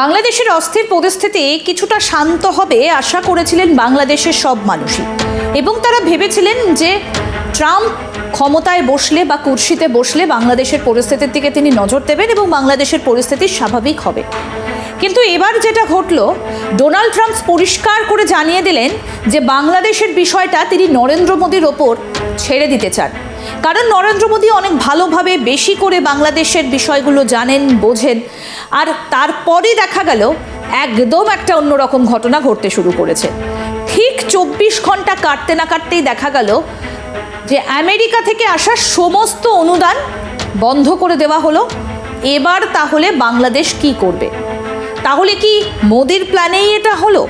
বাংলাদেশের অস্থির পরিস্থিতি কিছুটা শান্ত হবে আশা করেছিলেন বাংলাদেশের সব মানুষই। এবং তারা ভেবেছিলেন যে ট্রাম্প ক্ষমতায় বসলে বা কুর্সিতে বসলে বাংলাদেশের পরিস্থিতির দিকে তিনি নজর দেবেন এবং বাংলাদেশের পরিস্থিতি স্বাভাবিক হবে। কিন্তু এবার যেটা ঘটলো, ডোনাল্ড ট্রাম্প পরিষ্কার করে জানিয়ে দিলেন যে বাংলাদেশের বিষয়টা তিনি নরেন্দ্র মোদীর ওপর ছেড়ে দিতে চান। কারণ নরেন্দ্র মোদী অনেক ভালোভাবে বেশি করে বাংলাদেশের বিষয়গুলো জানেন, বোঝেন। আর তারপরে দেখা গেল, একদম একটা অন্যরকম ঘটনা ঘটতে শুরু করেছে। ঠিক চব্বিশ ঘণ্টা কাটতে না কাটতেই দেখা গেল যে আমেরিকা থেকে আসা সমস্ত অনুদান বন্ধ করে দেওয়া হলো। এবার তাহলে বাংলাদেশ কি করবে? তাহলে কি মোদির প্ল্যানেই এটা হলো?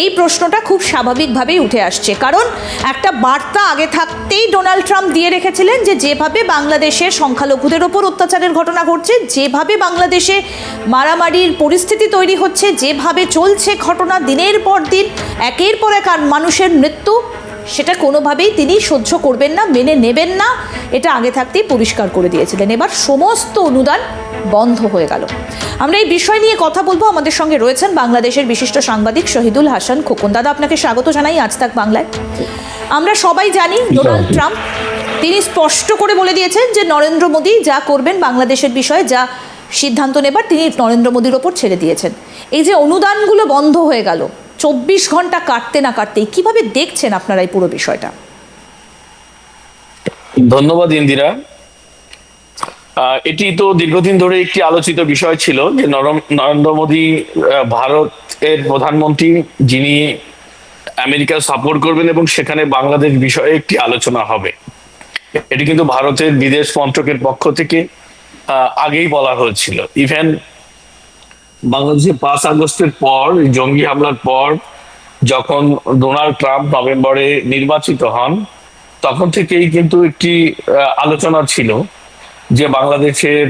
এই প্রশ্নটা খুব স্বাভাবিকভাবেই উঠে আসছে। কারণ একটা বার্তা আগে থাকতেই ডোনাল্ড ট্রাম্প দিয়ে রেখেছিলেন যে যেভাবে বাংলাদেশের সংখ্যালঘুদের ওপর অত্যাচারের ঘটনা ঘটছে, যেভাবে বাংলাদেশে মারামারির পরিস্থিতি তৈরি হচ্ছে, যেভাবে চলছে ঘটনা দিনের পর দিন, একের পর এক আর মানুষের মৃত্যু সেটা কোনোভাবেই তিনি সহ্য করবেন না মেনে নেবেন না। এটা আগে থাকতেই পরিষ্কার করে দিয়েছিলেন। এবার সমস্ত অনুদান বন্ধ হয়ে গেল। আমরা এই বিষয় নিয়ে কথা বলব। আমাদের সঙ্গে রয়েছেন বাংলাদেশের বিশিষ্ট সাংবাদিক শহীদুল হাসান খোকন। দাদা আপনাকে স্বাগত জানাই আজ তাক বাংলায়। আমরা সবাই জানি ডোনাল্ড ট্রাম্প তিনি স্পষ্ট করে বলে দিয়েছেন যে নরেন্দ্র মোদী যা করবেন বাংলাদেশের বিষয়ে যা সিদ্ধান্ত নেবার তিনি নরেন্দ্র মোদীর ওপর ছেড়ে দিয়েছেন। এই যে অনুদানগুলো বন্ধ হয়ে গেল চব্বিশ ঘণ্টা কাটতে না কাটতেই কীভাবে দেখছেন আপনারা এই পুরো বিষয়টা? ধন্যবাদ, ইন্দিরা। এটি তো দীর্ঘদিন ধরে একটি আলোচিত বিষয় ছিল যে নরেন্দ্র মোদী ভারতের প্রধানমন্ত্রী যিনি আমেরিকা সাপোর্ট করবেন এবং সেখানে বাংলাদেশ বিষয়ে একটি আলোচনা হবে। এটি কিন্তু ভারতের বিদেশ মন্ত্রকের পক্ষ থেকে আগেই বলা হয়েছিল। ইভেন বাংলাদেশে পাঁচ আগস্টের পর জঙ্গি হামলার পর, যখন ডোনাল্ড ট্রাম্প নভেম্বরে নির্বাচিত হন, তখন থেকেই কিন্তু একটি আলোচনা ছিল যে বাংলাদেশের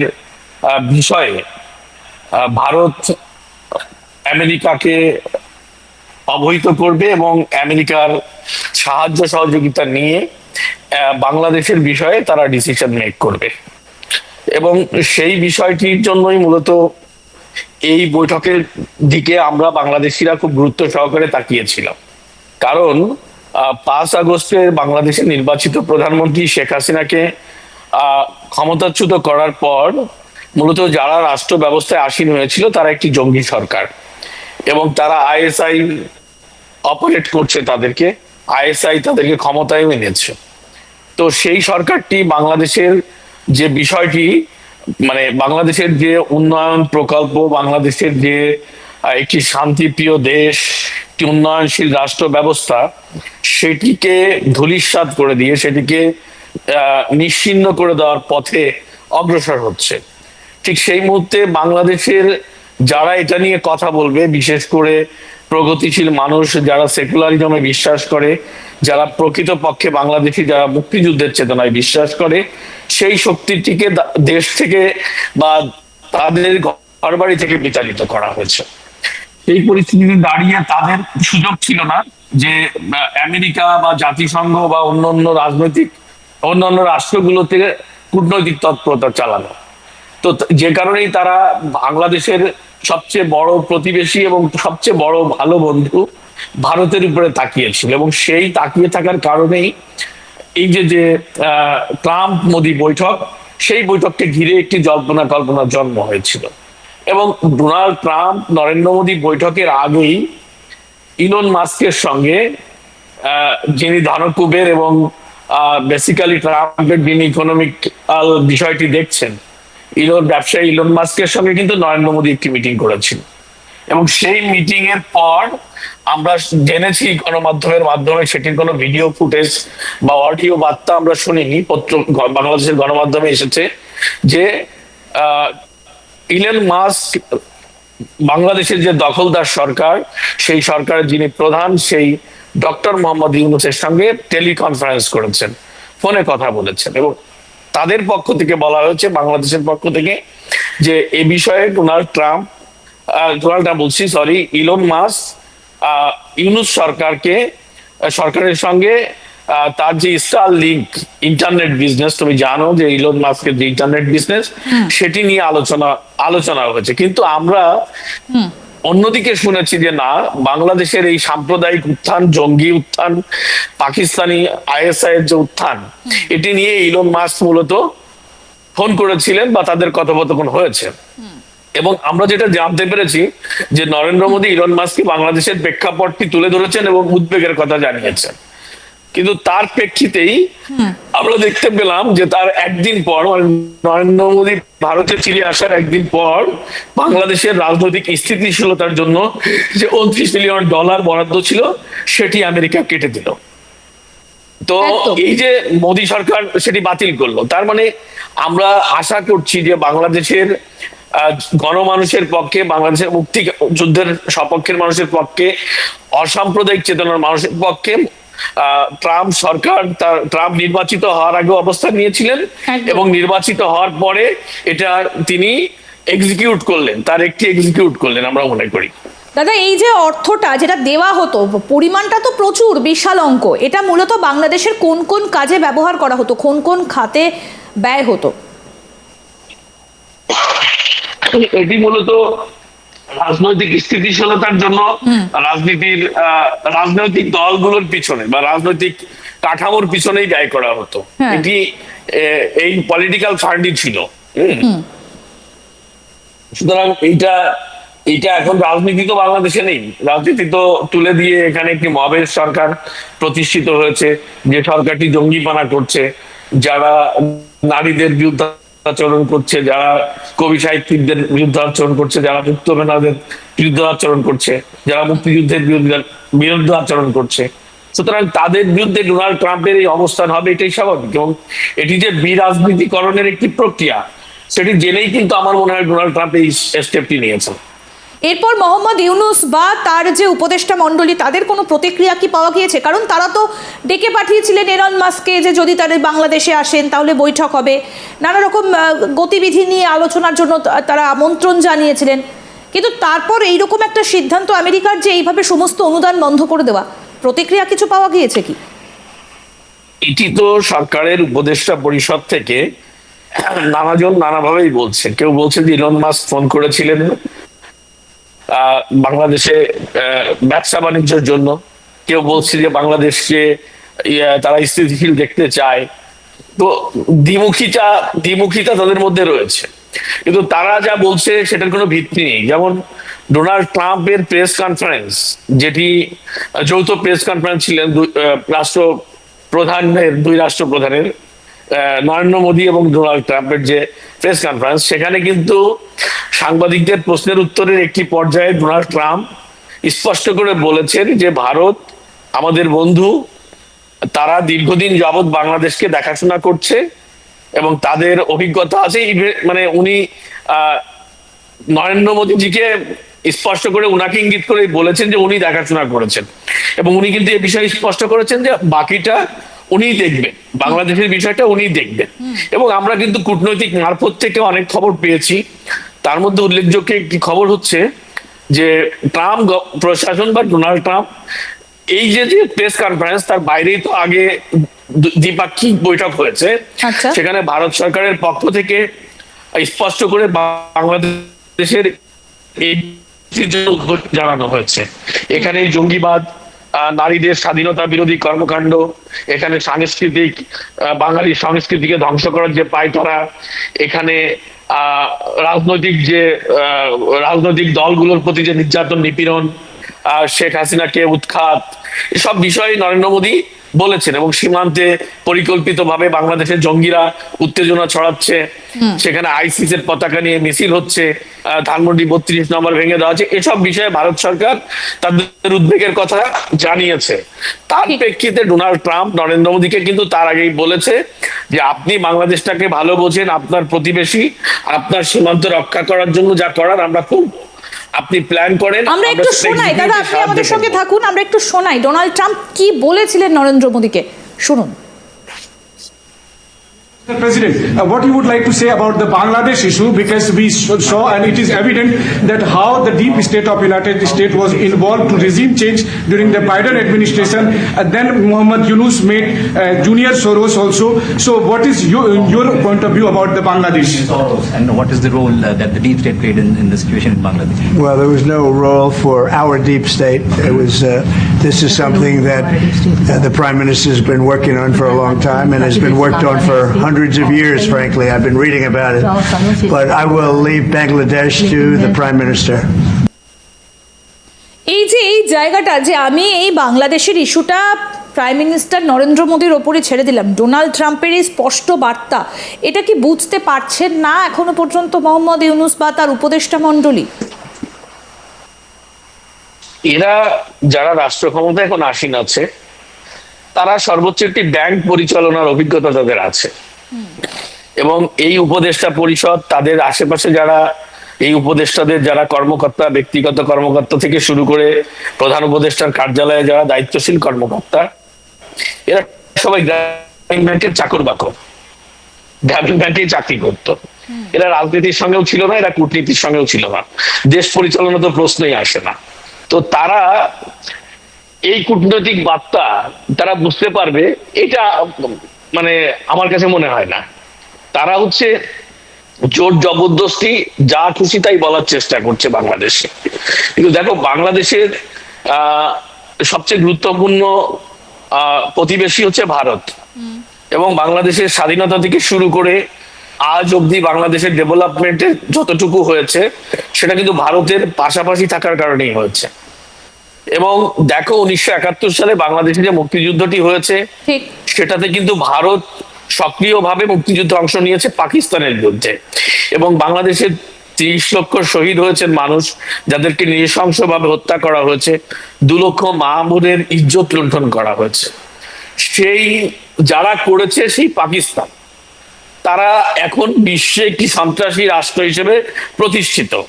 বিষয়ে ভারত আমেরিকাকে অবহিত করবে এবং আমেরিকার সাহায্য সহযোগিতা নিয়ে বাংলাদেশের বিষয়ে তারা ডিসিশন মেক করবে। এবং সেই বিষয়টির জন্যই মূলত এই বৈঠকের দিকে আমরা বাংলাদেশিরা খুব গুরুত্ব সহকারে তাকিয়েছিলাম। কারণ পাঁচ আগস্টে বাংলাদেশের নির্বাচিত প্রধানমন্ত্রী শেখ হাসিনাকে ক্ষমতাচ্যুত করার পর মূলত যারা রাষ্ট্র ব্যবস্থায় আসীন হয়েছিল তারা একটি জঙ্গি সরকার এবং তারা আইএসআই অপারেট করছে তাদেরকে, আইএসআই তাদেরকে ক্ষমতায় এনেছে। তো সেই সরকারটি বাংলাদেশের যে বিষয়টি মানে বাংলাদেশের যে উন্নয়ন প্রকল্প বাংলাদেশের যে একটি শান্তিপ্রিয় দেশ একটি উন্নয়নশীল রাষ্ট্র ব্যবস্থা সেটিকে ধূলিসাৎ করে দিয়ে সেটিকে আহ, নিশ্চিহ্ন করে দেওয়ার পথে অগ্রসর হচ্ছে। ঠিক সেই মুহূর্তে বাংলাদেশের যারা এটা নিয়ে কথা বলবে বিশেষ করে প্রগতিশীল মানুষ যারা সেকুলারিজমে বিশ্বাস করে, যারা প্রকৃত পক্ষে বাংলাদেশি, যারা মুক্তিযুদ্ধের চেতনায় বিশ্বাস করে, সেই শক্তিটিকে দেশ থেকে বা তাদের ঘর বাড়ি থেকে বিতাড়িত করা হয়েছে। এই পরিস্থিতিতে দাঁড়িয়ে তাদের সুযোগ ছিল না যে আমেরিকা বা জাতিসংঘ বা অন্য অন্য রাজনৈতিক, অন্যান্য রাষ্ট্রগুলোতে কূটনৈতিক তৎপরতা চালানো। তো যে কারণেই তারা বাংলাদেশের সবচেয়ে বড় প্রতিবেশী এবং সবচেয়ে বড় ভালো বন্ধু ভারতের উপরে তাকিয়েছিল এবং সেই তাকিয়ে থাকার কারণেই এই যে যে ট্রাম্প মোদি বৈঠক, সেই বৈঠককে ঘিরে একটি জল্পনা কল্পনার জন্ম হয়েছিল। এবং ডোনাল্ড ট্রাম্প, নরেন্দ্র মোদী বৈঠকের আগেই ইলন মাস্কের সঙ্গে যিনি ধনকুবের এবং বেসিক্যালি ট্রাম্পের যিনি ইকোনমিক বিষয়টি দেখছেন ইলন ব্যবসায়ী ইলন মাস্কের সঙ্গে কিন্তু নরেন্দ্র মোদী একটি মিটিং করেছিল। এবং সেই মিটিং এর পর আমরা জেনেছি গণমাধ্যমের মাধ্যমে সেটির কোনো ভিডিও ফুটেজ বা অডিও বার্তা আমরা শুনিনি। পত্র বাংলাদেশের গণমাধ্যমে এসেছে যে ইলন মাস্ক বাংলাদেশের যে দখলদার সরকার, সেই সরকারের যিনি প্রধান, সেই ডক্টর মোহাম্মদ ইউনুসের সঙ্গে টেলিকনফারেন্স করেছেন। ফোনে কথা বলেছেন এবং তাদের পক্ষ থেকে বলা হয়েছে বাংলাদেশের পক্ষ থেকে যে এ বিষয়ে ডোনাল্ড ট্রাম্প ডোনাল্ড ট্রাম্প বলছি সরি ইলন মাস ইউনুস সরকারকে সরকারের সঙ্গে তার যে স্টার লিঙ্ক ইন্টারনেট বিজনেস তুমি জানো যে ইলন মাস্কের যে ইন্টারনেট বিজনেস সেটি নিয়ে আলোচনা আলোচনা হয়েছে। কিন্তু আমরা অন্যদিকে শুনেছি যে না বাংলাদেশের এই সাম্প্রদায়িক উত্থান জঙ্গি উত্থান পাকিস্তানি আইএসআই এর যে উত্থান এটি নিয়ে ইলন মাস্ক মূলত ফোন করেছিলেন বা তাদের কথোপকথন হয়েছে। এবং আমরা যেটা জানতে পেরেছি যে নরেন্দ্র মোদী ইলন মাস্ককে বাংলাদেশের প্রেক্ষাপটটি তুলে ধরেছেন এবং উদ্বেগের কথা জানিয়েছেন। কিন্তু তার প্রেক্ষিতেই আমরা দেখতে পেলাম যে তার একদিন পর মানে নরেন্দ্র মোদী ভারতে ফিরে আসার একদিন পর বাংলাদেশের রাজনৈতিক স্থিতিশীলতার জন্য যে উনত্রিশ মিলিয়ন ডলার বরাদ্দ ছিল সেটি আমেরিকা কেটে দিল। তো এই যে মোদী সরকার সেটি বাতিল করল তার মানে আমরা আশা করছি যে বাংলাদেশের আহ, গণমানুষের পক্ষে বাংলাদেশের মুক্তি যুদ্ধের সপক্ষের মানুষের পক্ষে অসাম্প্রদায়িক চেতনার মানুষের পক্ষে ট্রাম্প সরকার তার ট্রাম্প নির্বাচিত হওয়ার আগে অবস্থান নিয়েছিলেন। এবং নির্বাচিত হওয়ার পরে এটা তিনি এক্সিকিউট করলেন তার একটি এক্সিকিউট করলেন আমরা মনে করি। দাদা এই যে অর্থটা যেটা দেওয়া হতো পরিমাণটা তো প্রচুর বিশাল অঙ্ক। এটা মূলত বাংলাদেশের কোন কোন কাজে ব্যবহার করা হতো কোন কোন খাতে ব্যয় হতো? এটি মূলত রাজনৈতিক স্থিতিশীলতার জন্য রাজনীতির রাজনৈতিক দলগুলোর পিছনে বা রাজনৈতিক কাঠামোর পিছনেই ব্যয় করা হতো। হ্যাঁ। এটি এই পলিটিক্যাল ফান্ডই ছিল। সুতরাং এইটা এটা এখন রাজনীতি তো বাংলাদেশে নেই। রাজনীতি তো তুলে দিয়ে এখানে একটি মহাবেশ সরকার প্রতিষ্ঠিত হয়েছে। যে সরকারটি জঙ্গিপানা করছে যারা নারীদের বিরুদ্ধে আচরণ করছে, যারা কবি সাহিত্যিকদের বিরুদ্ধে আচরণ করছে, যারা মুক্ত মেনাদের বিরুদ্ধে আচরণ করছে, যারা মুক্তিযুদ্ধের বিরুদ্ধে বিরুদ্ধে আচরণ করছে। সুতরাং তাদের বিরুদ্ধে ডোনাল্ড ট্রাম্পের এই অবস্থান হবে, এটাই স্বাভাবিক এবং এটি যে বিরাজনীতিকরণের একটি প্রক্রিয়া, সেটি জেনেই কিন্তু আমার মনে হয় ডোনাল্ড ট্রাম্প এই স্টেপটি নিয়েছেন। এরপর মোহাম্মদ ইউনুস বা তার যে উপদেষ্টা মণ্ডলী, তাদের কোনো প্রতিক্রিয়া কি পাওয়া গিয়েছে? কারণ তারা তো ডেকে পাঠিয়েছিলেন এরন মাস্ককে যে যদি তারা বাংলাদেশে আসেন, তাহলে বৈঠক হবে। নানা রকম গতিবিধি নিয়ে আলোচনার জন্য তারা আমন্ত্রণ জানিয়েছিলেন। কিন্তু তারপর এইরকম একটা সিদ্ধান্ত আমেরিকার যে এইভাবে সমস্ত অনুদান বন্ধ করে দেওয়া, প্রতিক্রিয়া কিছু পাওয়া গিয়েছে কি? এটি তো সরকারের উপদেষ্টা পরিষদ থেকে নানাজন নানাভাবেই বলছে। কেউ বলছে যে ইলন মাস্ক ফোন করেছিলেন। বাংলাদেশে ব্যবসা বাণিজ্যের জন্য কেউ বলছে যে বাংলাদেশকে তারা স্থিতিশীল দেখতে চায়। তো দ্বিমুখিতা দ্বিমুখিতা তাদের মধ্যে রয়েছে। কিন্তু তারা যা বলছে সেটার কোনো ভিত্তি নেই। যেমন ডোনাল্ড ট্রাম্পের প্রেস কনফারেন্স, যেটি যৌথ প্রেস কনফারেন্স ছিলেন রাষ্ট্র প্রধানের দুই রাষ্ট্র প্রধানের নরেন্দ্র মোদী এবং ডোনাল্ড ট্রাম্পের যে প্রেস কনফারেন্স সেখানে কিন্তু সাংবাদিকদের প্রশ্নের উত্তরের একটি পর্যায়ে ডোনাল্ড ট্রাম্প স্পষ্ট করে বলেছেন যে, ভারত আমাদের বন্ধু। তারা দীর্ঘদিন যাবৎ বাংলাদেশকে দেখাশোনা করছে এবং তাদের অভিজ্ঞতা আছে। মানে উনি নরেন্দ্র মোদীজিকে স্পষ্ট করে উনাকে ইঙ্গিত করে বলেছেন যে, উনি দেখাশোনা করেছেন। এবং উনি কিন্তু এ বিষয়ে স্পষ্ট করেছেন যে, বাকিটা উনিই দেখবেন। বাংলাদেশের বিষয়টা উনিই দেখবেন। এবং আমরা কিন্তু কূটনৈতিক মারফত থেকে অনেক খবর পেয়েছি। তার মধ্যে উল্লেখযোগ্য একটি খবর হচ্ছে যে ট্রাম্প প্রশাসন বা ডোনাল্ড ট্রাম্প এই যে যে প্রেস কনফারেন্স তার বাইরেই তো আগে দ্বিপাক্ষিক বৈঠক হয়েছে। আচ্ছা। সেখানে ভারত সরকারের পক্ষ থেকে স্পষ্ট করে বাংলাদেশের এই জানানো হয়েছে। এখানে জঙ্গিবাদ নারীদের স্বাধীনতা বিরোধী কর্মকাণ্ড, এখানে সাংস্কৃতিক বাঙালি সংস্কৃতিকে ধ্বংস করার যে পায়তারা এখানে রাজনৈতিক যে রাজনৈতিক দলগুলোর প্রতি যে নির্যাতন, নিপীড়ন শেখ হাসিনাকে উৎখাত, এসব বিষয়ে নরেন্দ্র মোদী বলেছেন এবং সীমান্তে পরিকল্পিতভাবে বাংলাদেশের জঙ্গিরা উত্তেজনা ছড়াচ্ছে। সেখানে আইসিস এর পতাকা নিয়ে মিছিল হচ্ছে ধানমন্ডি বত্রিশ নম্বর ভেঙে দেওয়া হচ্ছে। এসব বিষয়ে ভারত সরকার তাদের উদ্বেগের কথা জানিয়েছে। তার প্রেক্ষিতে ডোনাল্ড ট্রাম্প নরেন্দ্র মোদীকে কিন্তু তার আগেই বলেছে যে আপনি বাংলাদেশটাকে ভালো বোঝেন আপনার প্রতিবেশী আপনার সীমান্ত রক্ষা করার জন্য যা করার আমরা করব আপনি প্ল্যান করেন আমরা একটু শোনাই দাদা আপনি আমাদের সঙ্গে থাকুন আমরা একটু শোনাই। ডোনাল্ড ট্রাম্প কি বলেছিলেন নরেন্দ্র মোদীকে? শুনুন। Mr. President, uh, what you would like to say about the Bangladesh issue because we saw and it is evident that how the deep state of United States was involved to regime change during the Biden administration. And then Muhammad Yunus made uh, Junior Soros also. So what is your, your point of view about the Bangladesh? Soros and what is the role uh, that the deep state played in, in the situation in Bangladesh? Well, there was no role for our deep state. It was. Uh, this is something that uh, the prime minister has been working on for a long time and has been worked on for hundreds of years. Frankly, I've been reading about it, but I will leave Bangladesh to the prime minister. এই যে এই জায়গাটা যে আমি এই বাংলাদেশের ইস্যুটা prime minister Narendra মোদীর ওপরে ছেড়ে দিলাম। ডোনাল্ড ট্রাম্পের এই স্পষ্ট বার্তা এটা কি বুঝতে পারছেন না এখনও পর্যন্ত মোহাম্মদ ইউনুস বা তার উপদেষ্টা মণ্ডলী? এরা যারা রাষ্ট্র ক্ষমতা এখন আসীন আছে তারা সর্বোচ্চ একটি ব্যাংক পরিচালনার অভিজ্ঞতা তাদের আছে। এবং এই উপদেষ্টা পরিষদ তাদের আশেপাশে যারা এই উপদেষ্টাদের যারা কর্মকর্তা ব্যক্তিগত কর্মকর্তা থেকে শুরু করে প্রধান উপদেষ্টার কার্যালয়ে যারা দায়িত্বশীল কর্মকর্তা এরা সবাই গ্রামীণ ব্যাংকের চাকর বাকর। গ্রামীণ ব্যাংকে চাকরি করতো। এরা রাজনীতির সঙ্গেও ছিল না এরা কূটনীতির সঙ্গেও ছিল না। দেশ পরিচালনা তো প্রশ্নই আসে না। তো তারা এই কূটনৈতিক বার্তা তারা বুঝতে পারবে এটা মানে আমার কাছে মনে হয় না। তারা হচ্ছে জোর জবরদস্তি যা খুশি তাই বলার চেষ্টা করছে বাংলাদেশে। কিন্তু দেখো বাংলাদেশের সবচেয়ে গুরুত্বপূর্ণ প্রতিবেশী হচ্ছে ভারত। এবং বাংলাদেশের স্বাধীনতা থেকে শুরু করে আজ অব্দি বাংলাদেশের ডেভেলপমেন্টের যতটুকু হয়েছে সেটা কিন্তু ভারতের পাশাপাশি থাকার কারণেই হয়েছে। এবং দেখো উনিশশো একাত্তর সালে বাংলাদেশে যে মুক্তিযুদ্ধটি হয়েছে সেটাতে কিন্তু ভারত সক্রিয়ভাবে মুক্তিযুদ্ধে অংশ নিয়েছে পাকিস্তানের বিরুদ্ধে। এবং বাংলাদেশের তিরিশ লক্ষ শহীদ হয়েছেন মানুষ যাদেরকে নৃশংসভাবে হত্যা করা হয়েছে দু লক্ষ মা বোনের ইজ্জত লুণ্ঠন করা হয়েছে। সেই যারা করেছে সেই পাকিস্তান। তারা এখন বিশ্বে একটি সন্ত্রাসী রাষ্ট্র হিসেবে প্রতিষ্ঠিত।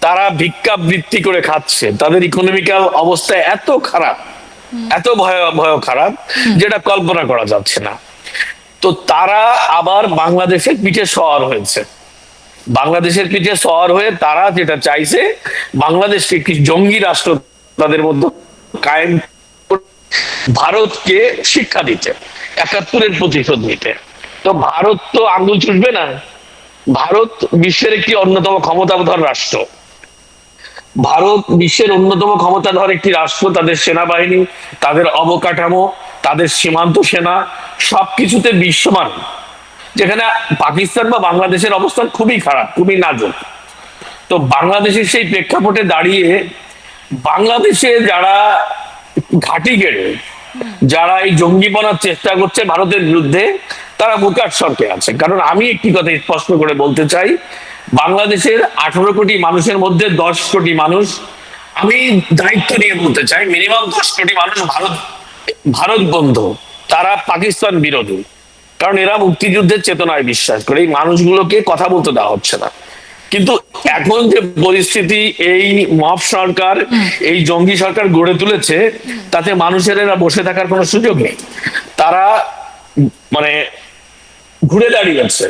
তারা ভিক্ষাবৃত্তি করে খাচ্ছে। তাদের ইকোনমিক্যাল অবস্থা এত খারাপ এত ভয় ভয় খারাপ যেটা কল্পনা করা যাচ্ছে না। তো তারা আবার বাংলাদেশের পিঠে সওয়ার হয়েছে। বাংলাদেশের পিঠে সওয়ার হয়ে তারা যেটা চাইছে, বাংলাদেশকে একটি জঙ্গি রাষ্ট্র তাদের মধ্যে কায়েম ভারতকে শিক্ষা দিতে, একাত্তরের প্রতিশোধ নিতে। তো ভারত তো আঙ্গুল চুষবে না। ভারত বিশ্বের একটি অন্যতম ক্ষমতাধর রাষ্ট্র। ভারত বিশ্বের অন্যতম ক্ষমতাধর একটি রাষ্ট্র, তাদের সেনাবাহিনী, তাদের অবকাঠামো তাদের সীমান্ত সেনা সবকিছুতে বিশ্বমান, যেখানে পাকিস্তান বা বাংলাদেশের অবস্থান খুবই খারাপ, খুবই নাজুক। তো বাংলাদেশের সেই প্রেক্ষাপটে দাঁড়িয়ে বাংলাদেশে যারা ঘাঁটি গেড়ে, যারা এই জঙ্গিপনার চেষ্টা করছে ভারতের বিরুদ্ধে, তারা মুকাট সরকে আছে। কারণ আমি একটি কথা স্পষ্ট করে বলতে চাই, বাংলাদেশের আঠারো কোটি মানুষের মধ্যে দশ কোটি মানুষ, আমি দায়িত্ব নিয়ে বলতে চাই মিনিমাম দশ কোটি মানুষ ভারত ভারত বন্ধ তারা পাকিস্তান বিরোধী। কারণ এরা মুক্তিযুদ্ধের চেতনায় বিশ্বাস করে এই মানুষগুলোকে কথা বলতে দেওয়া হচ্ছে না। কিন্তু এখন যে পরিস্থিতি এই মহাব সরকার এই জঙ্গি সরকার গড়ে তুলেছে তাতে মানুষের এরা বসে থাকার কোনো সুযোগ নেই। তারা মানে ঘুরে দাঁড়িয়েছে।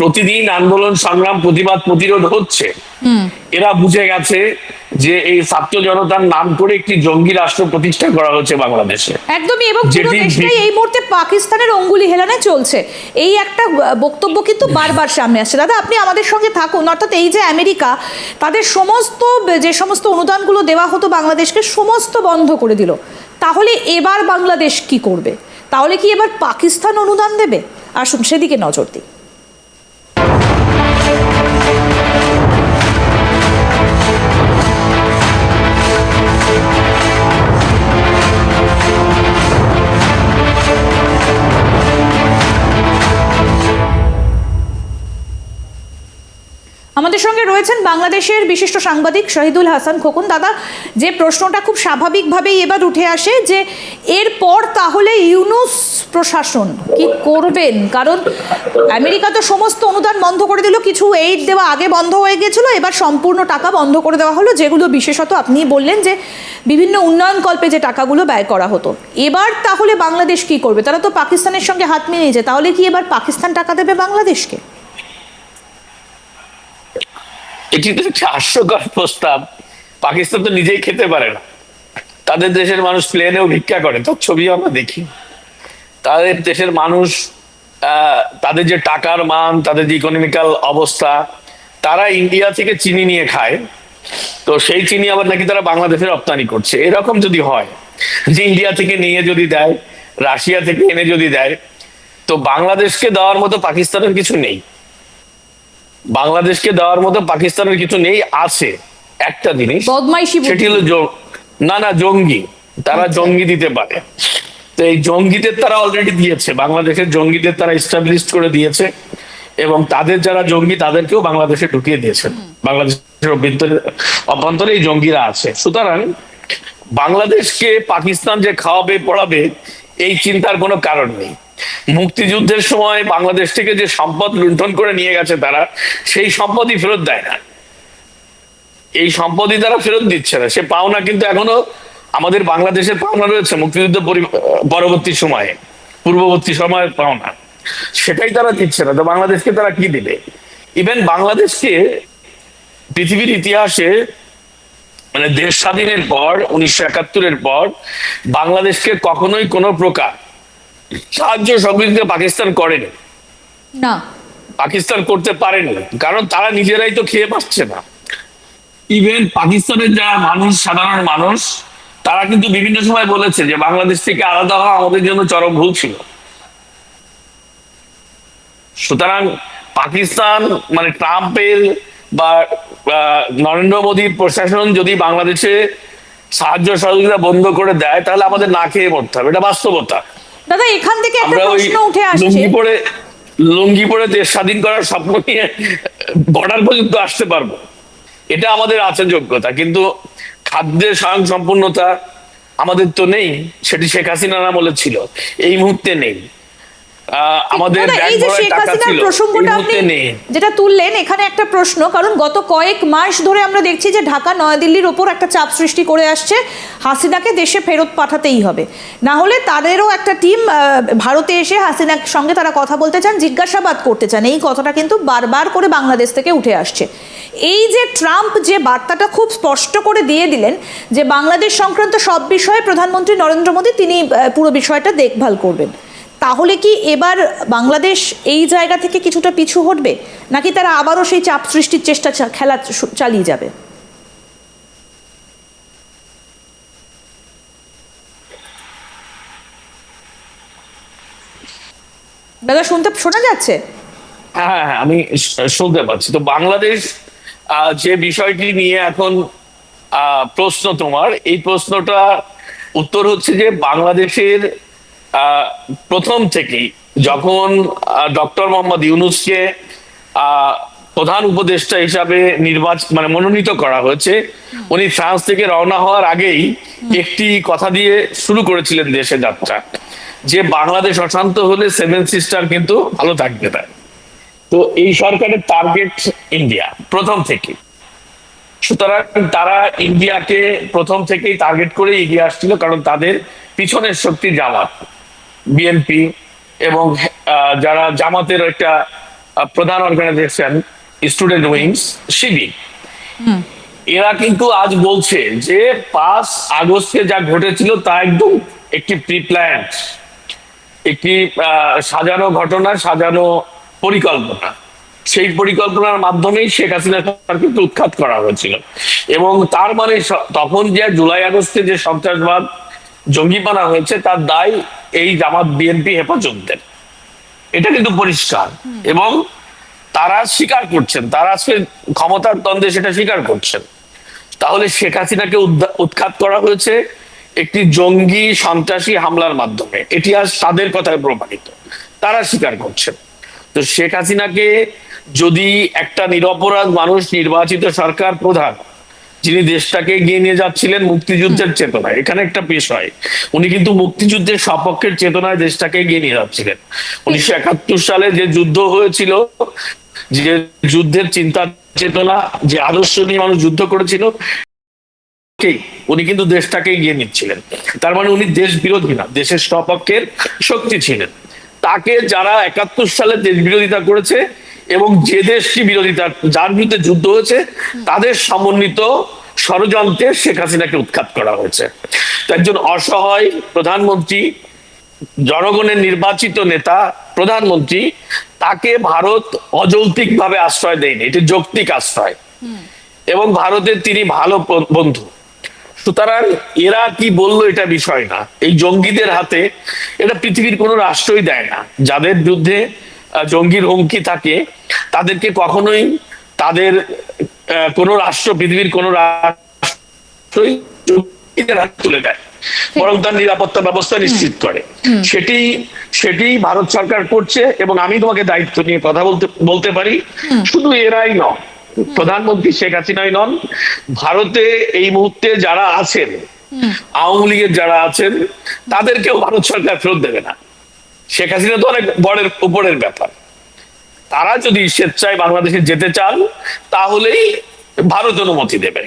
প্রতিদিন আন্দোলন সংগ্রাম প্রতিবাদ প্রতিরোধ হচ্ছে। এরা বুঝে গেছে যে এই ছাত্র জনতার নাম করে একটি জঙ্গি রাষ্ট্র প্রতিষ্ঠা করা হচ্ছে বাংলাদেশে। একদমই এবং পুরো দেশটাই এই মুহূর্তে পাকিস্তানের অঙ্গুলি হেলানে চলছে। এই একটা বক্তব্য কিন্তু বারবার সামনে আসছে। দাদা আপনি আমাদের সঙ্গে থাকুন। অর্থাৎ এই যে আমেরিকা তাদের সমস্ত যে সমস্ত অনুদানগুলো দেওয়া হতো বাংলাদেশকে সমস্ত বন্ধ করে দিল। তাহলে এবার বাংলাদেশ কি করবে? তাহলে কি এবার পাকিস্তান অনুদান দেবে? আসুন সেদিকে নজর দিই। আমাদের সঙ্গে রয়েছেন বাংলাদেশের বিশিষ্ট সাংবাদিক শহীদুল হাসান খোকন। দাদা, যে প্রশ্নটা খুব স্বাভাবিকভাবেই এবার উঠে আসে যে, এরপর তাহলে ইউনুস প্রশাসন কি করবেন? কারণ আমেরিকা তো সমস্ত অনুদান বন্ধ করে দিল, কিছু এইড দেওয়া আগে বন্ধ হয়ে গেছিল, এবার সম্পূর্ণ টাকা বন্ধ করে দেওয়া হলো, যেগুলো বিশেষত আপনি বললেন যে, বিভিন্ন উন্নয়ন কল্পে যে টাকাগুলো ব্যয় করা হতো। এবার তাহলে বাংলাদেশ কি করবে? তারা তো পাকিস্তানের সঙ্গে হাত মিলিয়েছে তাহলে কি এবার পাকিস্তান টাকা দেবে বাংলাদেশকে? এটি তো একটা হাস্যকর প্রস্তাব। পাকিস্তান তো নিজেই খেতে পারে না। তাদের দেশের মানুষ প্লেনেও ভিক্ষা করে, তার ছবি আমরা দেখি। তাদের দেশের মানুষ তাদের যে টাকার মান, তাদের যে ইকোনমিক্যাল অবস্থা, তারা ইন্ডিয়া থেকে চিনি নিয়ে খায়। তো সেই চিনি আবার নাকি তারা বাংলাদেশে রপ্তানি করছে। এরকম যদি হয়, যে ইন্ডিয়া থেকে নিয়ে যদি দেয়, রাশিয়া থেকে এনে যদি দেয়, তো বাংলাদেশকে দেওয়ার মতো পাকিস্তানের কিছু নেই। বাংলাদেশকে দেওয়ার মতো পাকিস্তানের কিছু নেই আছে একটা জিনিস। সেটি হলো না না জঙ্গি। তারা জঙ্গি দিতে পারে। তো এই জঙ্গিদের তারা অলরেডি দিয়েছে। বাংলাদেশের জঙ্গিদের তারা ইস্টাবলিশ করে দিয়েছে। এবং তাদের যারা জঙ্গি তাদেরকেও বাংলাদেশে ঢুকিয়ে দিয়েছে। বাংলাদেশের অভ্যন্তরে অভ্যন্তরে এই জঙ্গিরা আছে। সুতরাং বাংলাদেশকে পাকিস্তান যে খাওয়াবে পড়াবে এই চিন্তার কোনো কারণ নেই। মুক্তিযুদ্ধের সময় বাংলাদেশ থেকে যে সম্পদ লুণ্ঠন করে নিয়ে গেছে তারা, সেই সম্পদই ফেরত দেয় না। এই সম্পদই তারা ফেরত দিচ্ছে না। সে পাওনা কিন্তু এখনও আমাদের বাংলাদেশের পাওনা রয়েছে মুক্তিযুদ্ধ পরবর্তী সময়ে, পূর্ববর্তী সময়ের পাওনা। সেটাই তারা দিচ্ছে না। তো বাংলাদেশকে তারা কি দিবে? ইভেন বাংলাদেশকে পৃথিবীর ইতিহাসে মানে দেশ স্বাধীনের পর, উনিশশো একাত্তরের পর, বাংলাদেশকে কখনোই কোনো প্রকার সাহায্য সহযোগিতা পাকিস্তান করেনি। না। পাকিস্তান করতে পারেনি। কারণ তারা নিজেরাই তো খেয়ে পাচ্ছে না। ইভেন পাকিস্তানের যারা মানুষ সাধারণ মানুষ তারা কিন্তু বিভিন্ন সময় বলেছে যে বাংলাদেশ থেকে আলাদা হওয়া আমাদের জন্য চরম ভুল ছিল। সুতরাং পাকিস্তান মানে ট্রাম্পের বা নরেন্দ্র মোদীর প্রশাসন যদি বাংলাদেশে সাহায্য সহযোগিতা বন্ধ করে দেয় তাহলে আমাদের না খেয়ে মরতে হবে। এটা বাস্তবতা। দাদা এখান থেকে একটা প্রশ্ন উঠে আসছে। লুঙ্গি পরে লুঙ্গি পরে দেশ স্বাধীন করার স্বপ্ন নিয়ে বর্ডার পর্যন্ত আসতে পারব। এটা আমাদের আছে যোগ্যতা কিন্তু খাদ্যের স্বয়ং সম্পূর্ণতা আমাদের তো নেই সেটি শেখ হাসিনার আমলে ছিল। এই মুহূর্তে নেই। আমাদের এই যে শেখ হাসিনার প্রসঙ্গটা আপনি যেটা তুললেন এখানে একটা প্রশ্ন কারণ গত কয়েক মাস ধরে আমরা দেখছি যে ঢাকা নয়াদিল্লির ওপর একটা চাপ সৃষ্টি করে আসছে হাসিনাকে দেশে ফেরত পাঠাতেই হবে। না হলে তাদেরও একটা টিম ভারতে এসে হাসিনার সঙ্গে তারা কথা বলতে চান জিজ্ঞাসাবাদ করতে চান। এই কথাটা কিন্তু বারবার করে বাংলাদেশ থেকে উঠে আসছে। এই যে ট্রাম্প যে বার্তাটা খুব স্পষ্ট করে দিয়ে দিলেন যে বাংলাদেশ সংক্রান্ত সব বিষয়ে প্রধানমন্ত্রী নরেন্দ্র মোদী তিনি পুরো বিষয়টা দেখভাল করবেন। তাহলে কি এবার বাংলাদেশ এই জায়গা থেকে কিছুটা পিছু হটবে? নাকি তারা আবারও সেই চাপ সৃষ্টির চেষ্টা খেলা চালিয়ে যাবে? দাদা শুনতে শোনা যাচ্ছে? হ্যাঁ হ্যাঁ হ্যাঁ, আমি শুনতে পাচ্ছি। তো বাংলাদেশ যে বিষয়টি নিয়ে এখন প্রশ্ন তোমার এই প্রশ্নটা উত্তর হচ্ছে যে বাংলাদেশের প্রথম থেকেই যখন ডক্টর মোহাম্মদ ইউনুসকে প্রধান উপদেষ্টা হিসাবে নির্বাচন মানে মনোনীত করা হয়েছে, উনি ফ্রান্স থেকে রওনা হওয়ার আগেই একটি কথা দিয়ে শুরু করেছিলেন দেশে যাত্রা। যে বাংলাদেশ অশান্ত হলে সেভেন সিস্টার কিন্তু ভালো থাকবে না তো এই সরকারের টার্গেট ইন্ডিয়া, প্রথম থেকে সুতরাং তারা ইন্ডিয়াকে প্রথম থেকেই টার্গেট করে এগিয়ে আসছিল, কারণ তাদের পিছনের শক্তি জামাত। বিএনপি এবং যারা জামাতের একটা প্রধান অর্গানাইজেশন স্টুডেন্ট উইংস শিবির এরা কিন্তু আজ বলছে যে পাঁচ আগস্টে যা ঘটেছিল তা একদম একটি প্রি প্ল্যান্ড একটি সাজানো ঘটনা সাজানো পরিকল্পনা। সেই পরিকল্পনার মাধ্যমেই শেখ হাসিনা সরকারকে উৎখাত করা হয়েছিল। এবং তার মানে তখন যে জুলাই আগস্টে যে সন্ত্রাসবাদ জঙ্গিপানা হয়েছে তার দায় এই জামাত বিএনপি হেফাজতদের এটা কিন্তু পরিষ্কার। এবং তারা স্বীকার করছেন তারা আজকে ক্ষমতার দ্বন্দ্বে সেটা স্বীকার করছেন। তাহলে শেখ হাসিনাকে উৎখাত করা হয়েছে একটি জঙ্গি সন্ত্রাসী হামলার মাধ্যমে। এটি আজ তাদের কথায় প্রমাণিত। তারা স্বীকার করছেন। তো শেখ হাসিনাকে যদি একটা নিরপরাধ মানুষ নির্বাচিত সরকার প্রধান যিনি দেশটাকে এগিয়ে নিয়ে যাচ্ছিলেন মুক্তিযুদ্ধের চেতনায়, এখানে একটা বিষয় উনি কিন্তু মুক্তিযুদ্ধের সপক্ষের চেতনায় দেশটাকে এগিয়ে নিয়ে যাচ্ছিলেন। উনিশশো একাত্তর সালে যে যুদ্ধ হয়েছিল, যে যুদ্ধের চিন্তা চেতনা, যে আদর্শ নিয়ে মানুষ যুদ্ধ করেছিল উনি কিন্তু দেশটাকে এগিয়ে নিচ্ছিলেন। তার মানে উনি দেশ বিরোধী না, দেশের সপক্ষের শক্তি ছিলেন। তাকে যারা একাত্তর সালে দেশ বিরোধিতা করেছে এবং যে দেশটি বিরোধিতা যার বিরুদ্ধে যুদ্ধ হয়েছে, তাদের সমন্বিত ষড়যন্ত্রে শেখ হাসিনাকে উৎখাত করা হয়েছে। একজন অসহায় প্রধানমন্ত্রী, জনগণের নির্বাচিত নেতা, প্রধানমন্ত্রী, তাকে ভারত অযৌক্তিক ভাবে আশ্রয় দেয়নি। এটি যৌক্তিক আশ্রয়। এবং ভারতের তিনি ভালো বন্ধু। সুতরাং এরা কি বলল এটা বিষয় না। এই জঙ্গিদের হাতে এটা পৃথিবীর কোনো রাষ্ট্রই দেয় না। যাদের বিরুদ্ধে জঙ্গির হুমকি থাকে তাদেরকে কখনোই তাদের কোনো রাষ্ট্র পৃথিবীর কোনো রাষ্ট্রই তুলে দেয় বরং তার নিরাপত্তা ব্যবস্থা নিশ্চিত করে। সেটি সেটি ভারত সরকার করছে এবং আমি তোমাকে দায়িত্ব নিয়ে কথা বলতে বলতে পারি। শুধু এরাই নয় প্রধানমন্ত্রী শেখ হাসিনাই নন ভারতে এই মুহূর্তে যারা আছেন আওয়ামী লীগের যারা আছেন তাদেরকেও ভারত সরকার ফেরত দেবে না। শেখ হাসিনা তো অনেক বড়ের উপরের ব্যাপার। তারা যদি স্বেচ্ছায় বাংলাদেশে যেতে চান, তাহলেই ভারত অনুমতি দেবে।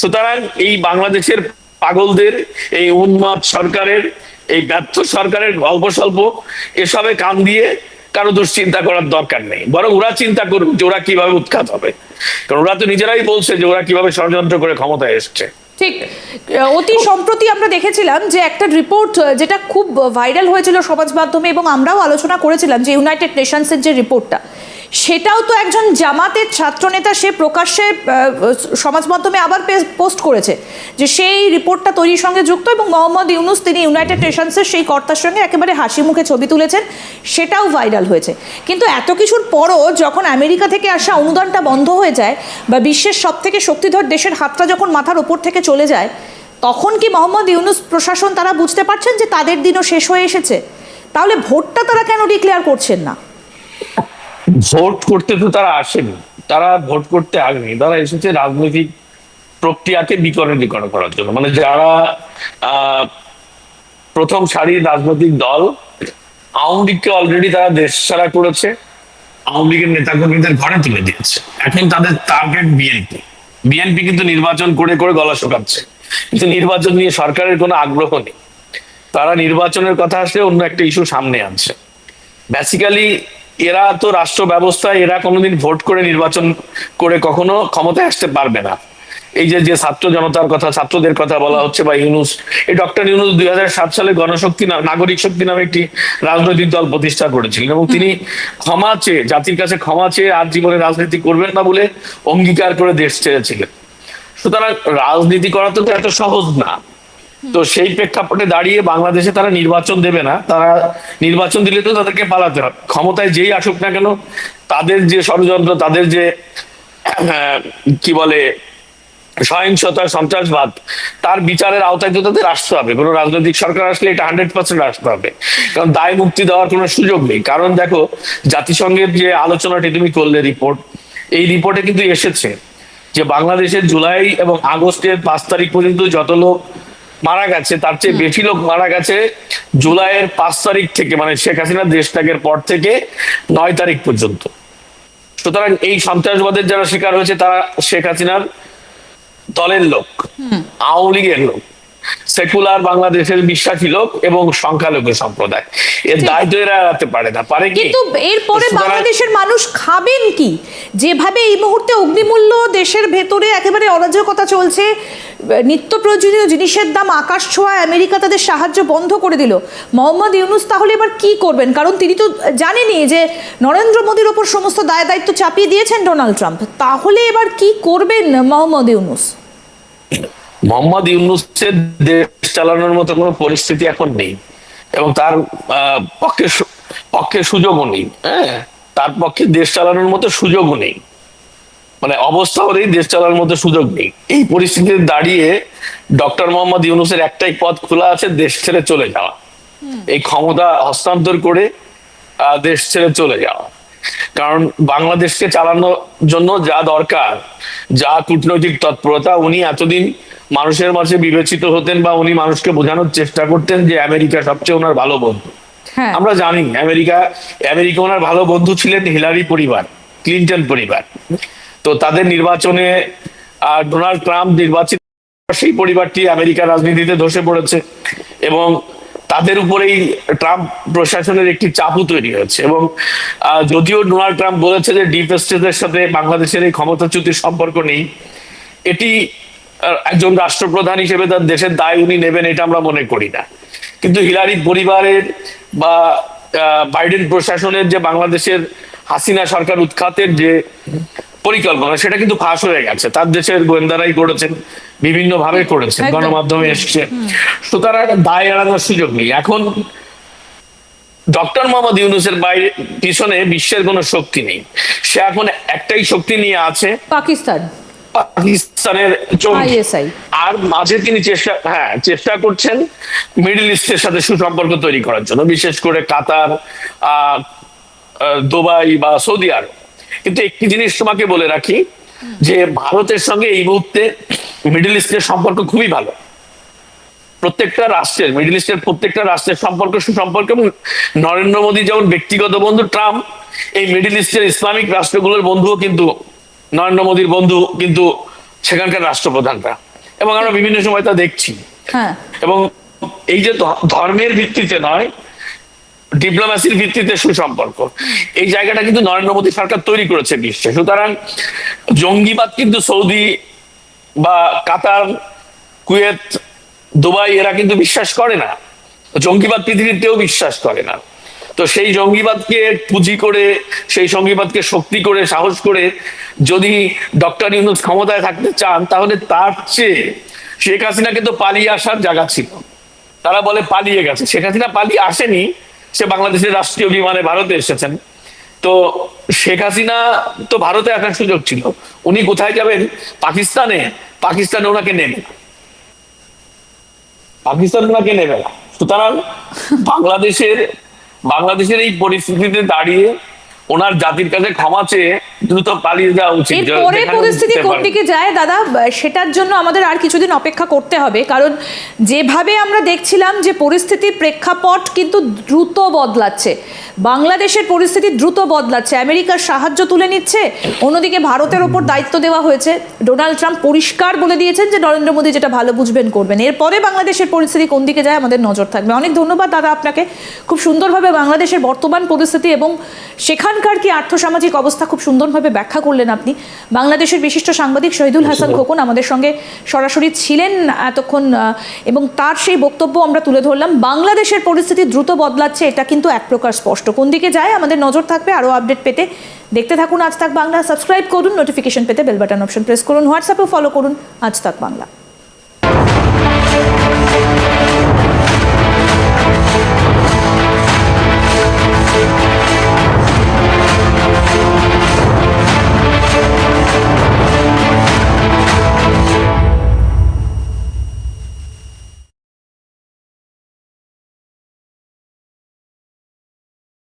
সুতরাং এই বাংলাদেশের পাগলদের, এই উন্মাদ সরকারের, এই ব্যর্থ সরকারের গল্প স্বল্প এসবে কান দিয়ে কারও দুশ্চিন্তা করার দরকার নেই। বরং ওরা চিন্তা করুক যে ওরা কীভাবে উৎখাত হবে। কারণ ওরা তো নিজেরাই বলছে যে ওরা কীভাবে ষড়যন্ত্র করে ক্ষমতায় এসছে। ঠিক অতি সম্প্রতি আমরা দেখেছিলাম যে একটা রিপোর্ট যেটা খুব ভাইরাল হয়েছিল সমাজ মাধ্যমে এবং আমরাও আলোচনা করেছিলাম যে ইউনাইটেড নেশনসের যে রিপোর্টটা সেটাও তো একজন জামাতের ছাত্রনেতা, সে প্রকাশ্যে সমাজ মাধ্যমে আবার পোস্ট করেছে যে সেই রিপোর্টটা তৈরির সঙ্গে যুক্ত এবং মোহাম্মদ ইউনুস, তিনি ইউনাইটেড নেশনসের সেই কর্তার সঙ্গে একেবারে হাসি মুখে ছবি তুলেছেন, সেটাও ভাইরাল হয়েছে। কিন্তু এত কিছুর পরও যখন আমেরিকা থেকে আসা অনুদানটা বন্ধ হয়ে যায় বা বিশ্বের সব থেকে শক্তিধর দেশের হাতটা যখন মাথার ওপর থেকে চলে যায়, তখন কি মোহাম্মদ ইউনুস প্রশাসন তারা বুঝতে পারছেন যে তাদের দিনও শেষ হয়ে এসেছে? তাহলে ভোটটা তারা কেন ডিক্লেয়ার করছেন না? ভোট করতে তো তারা আসেনি, তারা ভোট করতে আসেনি তারা এসেছে রাজনৈতিক প্রক্রিয়াকে বিকরণীকরণ করার জন্য। মানে যারা প্রথম সারির রাজনৈতিক দল, আওয়ামী লীগকে অলরেডি তারা দেশ ছাড়া করেছে, আওয়ামী লীগের নেতাকর্মীদের ঘরে তুলে দিয়েছে। এখন তাদের টার্গেট বিএনপি বিএনপি কিন্তু নির্বাচন করে করে গলা শোকাচ্ছে। কিন্তু নির্বাচন নিয়ে সরকারের কোনো আগ্রহ নেই। তারা নির্বাচনের কথা আসলে অন্য একটা ইস্যু সামনে আনছে। বেসিক্যালি এরা তো রাষ্ট্র ব্যবস্থায় এরা কোনোদিন ভোট করে নির্বাচন করে কখনো ক্ষমতায় আসতে পারবে না। এই যে যে ছাত্র জনতার কথা ছাত্রদের কথা বলা হচ্ছে বা ইউনুস এই ডক্টর ইউনুস দুই হাজার সাত সালে গণশক্তি নাগরিক শক্তি নামে একটি রাজনৈতিক দল প্রতিষ্ঠা করেছিলেন এবং তিনি ক্ষমা চেয়ে জাতির কাছে ক্ষমা চেয়ে আর জীবনে রাজনীতি করবেন না বলে অঙ্গীকার করে দেশ ছেড়েছিলেন। সুতরাং রাজনীতি করা তো এত সহজ না। তো সেই প্রেক্ষাপটে দাঁড়িয়ে বাংলাদেশে তারা নির্বাচন দেবে না, তারা নির্বাচন দিলে তো তাদেরকে পালাতে হবে। ক্ষমতায় যেই আসুক না কেন, তাদের যে ষড়যন্ত্র, তাদের যে কি বলে, সহিংসতা, সন্ত্রাসবাদ, তার বিচারের আওতায় তো তাদের আসতে হবে। কোনো রাজনৈতিক সরকার আসলে এটা হান্ড্রেড পার্সেন্ট আসতে হবে। কারণ দায় মুক্তি দেওয়ার কোনো সুযোগ নেই। কারণ দেখো, জাতিসংঘের যে আলোচনাটি তুমি করলে রিপোর্ট, এই রিপোর্টে কিন্তু এসেছে যে বাংলাদেশের জুলাই এবং আগস্টের পাঁচ তারিখ পর্যন্ত যত লোক মারা গেছে তার চেয়ে বেশি লোক মারা গেছে জুলাইয়ের পাঁচ তারিখ থেকে মানে শেখ হাসিনা দেশ ত্যাগের পর থেকে নয় তারিখ পর্যন্ত। সুতরাং এই সন্ত্রাসবাদের যারা শিকার হয়েছে তারা শেখ হাসিনার দলের লোক আওয়ামী লীগের লোক। সেকুলার বাংলাদেশের বিশ্বাসী লোক এবং সংখ্যালঘু সম্প্রদায়। এর দায়িত্ব এরা এড়াতে পারে না পারে কি? কিন্তু এরপরে বাংলাদেশের মানুষ খাবেন কি? যেভাবে এই মুহূর্তে অগ্নিমূল্য দেশের ভেতরে একেবারে অরাজকতা চলছে নিত্য প্রয়োজনীয় জিনিসের দাম আকাশ ছোঁয়া আমেরিকা তাদের সাহায্য বন্ধ করে দিল। মোহাম্মদ ইউনুস তাহলে এবার কি করবেন? কারণ তিনি তো জানেনই যে নরেন্দ্র মোদীর ওপর সমস্ত দায় দায়িত্ব চাপিয়ে দিয়েছেন ডোনাল্ড ট্রাম্প। তাহলে এবার কি করবেন মোহাম্মদ ইউনুস? মোহাম্মদ ইউনুসের দেশ চালানোর মতো কোনো পরিস্থিতি এখন নেই। এবং তার পক্ষে পক্ষে সুযোগও নেই হ্যাঁ? তার পক্ষে দেশ চালানোর মতো সুযোগও নেই। মানে অবস্থা হলেই দেশ চালানোর মতো সুযোগ নেই। এই পরিস্থিতিতে দাঁড়িয়ে ডক্টর মোহাম্মদ ইউনুসের একটাই পথ খোলা আছে দেশ ছেড়ে চলে যাওয়া। এই ক্ষমতা হস্তান্তর করে আহ, দেশ ছেড়ে চলে যাওয়া। কারণ বাংলাদেশকে চালানোর জন্য যা দরকার যা কূটনৈতিক তৎপরতা উনি এতদিন মানুষের মাঝে বিবেচিত হতেন বা উনি মানুষকে বোঝানোর চেষ্টা করতেন যে আমেরিকা সবচেয়ে ওনার ভালো বন্ধু। হ্যাঁ। আমরা জানি আমেরিকা আমেরিকা ওনার ভালো বন্ধু ছিলেন হিলারি পরিবার ক্লিন্টন পরিবার। তো তাদের নির্বাচনে ডোনাল্ড ট্রাম্প নির্বাচিত সেই পরিবারটি আমেরিকার রাজনীতিতে ধসে পড়েছে এবং তাদের উপরেই ট্রাম্প প্রশাসনের একটি চাপও তৈরি হয়েছে এবং যদিও ডোনাল্ড ট্রাম্প বলেছে যে ডিপ স্টেটের সাথে বাংলাদেশের এই ক্ষমতাচ্যুতির সম্পর্ক নেই এটি একজন রাষ্ট্রপ্রধান হিসেবে তার দেশের দায় উনি নেবেন এটা আমরা মনে করি না। কিন্তু হিলারি পরিবারের বা বাইডেন প্রশাসনের যে বাংলাদেশের হাসিনা সরকার উৎখাতের যে পরিকল্পনা সেটা কিন্তু ফাঁস হয়ে গেছে। তার দেশের গোয়েন্দারাই করেছেন বিভিন্ন ভাবে করেছেন। গণমাধ্যমে এসছে। সুতরাং দায় এড়ানোর সুযোগ নেই। এখন ডক্টর মোহাম্মদ ইউনুসের বাইরে পিছনে বিশ্বের কোনো শক্তি নেই। সে এখন একটাই শক্তি নিয়ে আছে পাকিস্তান। পাকিস্তানের আর মাঝে তিনি চেষ্টা হ্যাঁ চেষ্টা করছেন মিডল ইস্টের সাথে সুসম্পর্ক তৈরি করার জন্য বিশেষ করে কাতার দুবাই বা সৌদি আরব। কিন্তু একটি জিনিস তোমাকে বলে রাখি যে ভারতের সঙ্গে এই মুহূর্তে মিডল ইস্টের সম্পর্ক খুবই ভালো। প্রত্যেকটা রাষ্ট্রের মিডল ইস্টের প্রত্যেকটা রাষ্ট্রের সম্পর্ক সুসম্পর্ক এবং নরেন্দ্র মোদী যেমন ব্যক্তিগত বন্ধু ট্রাম্প এই মিডল ইস্টের ইসলামিক রাষ্ট্রগুলোর বন্ধুও কিন্তু নরেন্দ্র মোদীর বন্ধু কিন্তু সেখানকার রাষ্ট্রপ্রধানরা। এবং আমরা বিভিন্ন সময় তা দেখছি। হ্যাঁ। এবং এই যে ধর্মের ভিত্তিতে নয় ডিপ্লোম্যাসির ভিত্তিতে সুসম্পর্ক। এই জায়গাটা কিন্তু নরেন্দ্র মোদী সরকার তৈরি করেছে বিশ্বে সুতরাং জঙ্গিবাদ কিন্তু সৌদি বা কাতার কুয়েত দুবাই এরা কিন্তু বিশ্বাস করে না। জঙ্গিবাদ পৃথিবীর কেউ বিশ্বাস করে না। তো সেই জঙ্গিবাদকে পুঁজি করে, সেই জঙ্গিবাদকে শক্তি করে, সাহস করে যদি ডক্টর ইউনুস ক্ষমতায় থাকতে চান, তাহলে তার চেয়ে শেখ হাসিনাকে তো পালিয়ে আসার জায়গা ছিল। তারা বলে পালিয়ে গেছে। শেখ হাসিনা পালিয়ে আসেনি, সে বাংলাদেশের রাষ্ট্রীয় বিমানে ভারতে এসেছেন। তো শেখ হাসিনা তো ভারতে আসার সুযোগ ছিল। উনি কোথায় যাবেন? পাকিস্তানে। পাকিস্তানে ওনাকে নেবে পাকিস্তান ওনাকে নেবে না। সুতরাং বাংলাদেশের বাংলাদেশের এই পরিস্থিতিতে দাঁড়িয়ে ওনার জাতির কাছে ক্ষমা চেয়ে দ্রুত পালিয়ে যাওয়া উচিত এরপরে পরিস্থিতি কোন দিকে যায় দাদা সেটার জন্য আমাদের আর কিছুদিন অপেক্ষা করতে হবে কারণ যেভাবে আমরা দেখছিলাম যে পরিস্থিতি প্রেক্ষাপট কিন্তু দ্রুত বদলাচ্ছে বাংলাদেশের পরিস্থিতি দ্রুত বদলাচ্ছে আমেরিকার সাহায্য তুলে নিচ্ছে অন্যদিকে ভারতের ওপর দায়িত্ব দেওয়া হয়েছে ডোনাল্ড ট্রাম্প পরিষ্কার বলে দিয়েছেন যে নরেন্দ্র মোদী যেটা ভালো বুঝবেন করবেন এরপরে বাংলাদেশের পরিস্থিতি কোন দিকে যায় আমাদের নজর থাকবে। অনেক ধন্যবাদ দাদা আপনাকে খুব সুন্দরভাবে বাংলাদেশের বর্তমান পরিস্থিতি এবং সেখানকার কি আর্থসামাজিক অবস্থা খুব সুন্দরভাবে ব্যাখ্যা করলেন আপনি বাংলাদেশের বিশিষ্ট সাংবাদিক শহীদুল হাসান খোকন আমাদের সঙ্গে সরাসরি ছিলেন এতক্ষণ এবং তার সেই বক্তব্য আমরা তুলে ধরলাম। বাংলাদেশের পরিস্থিতি দ্রুত বদলাচ্ছে এটা কিন্তু এক প্রকার স্পষ্ট। কোন দিকে যায় আমাদের নজর থাকবে আরও আপডেট পেতে দেখতে থাকুন আজ তাক বাংলা। সাবস্ক্রাইব করুন নোটিফিকেশন পেতে বেল বাটন অপশন প্রেস করুন হোয়াটসঅ্যাপেও ফলো করুন আজ তাক বাংলা।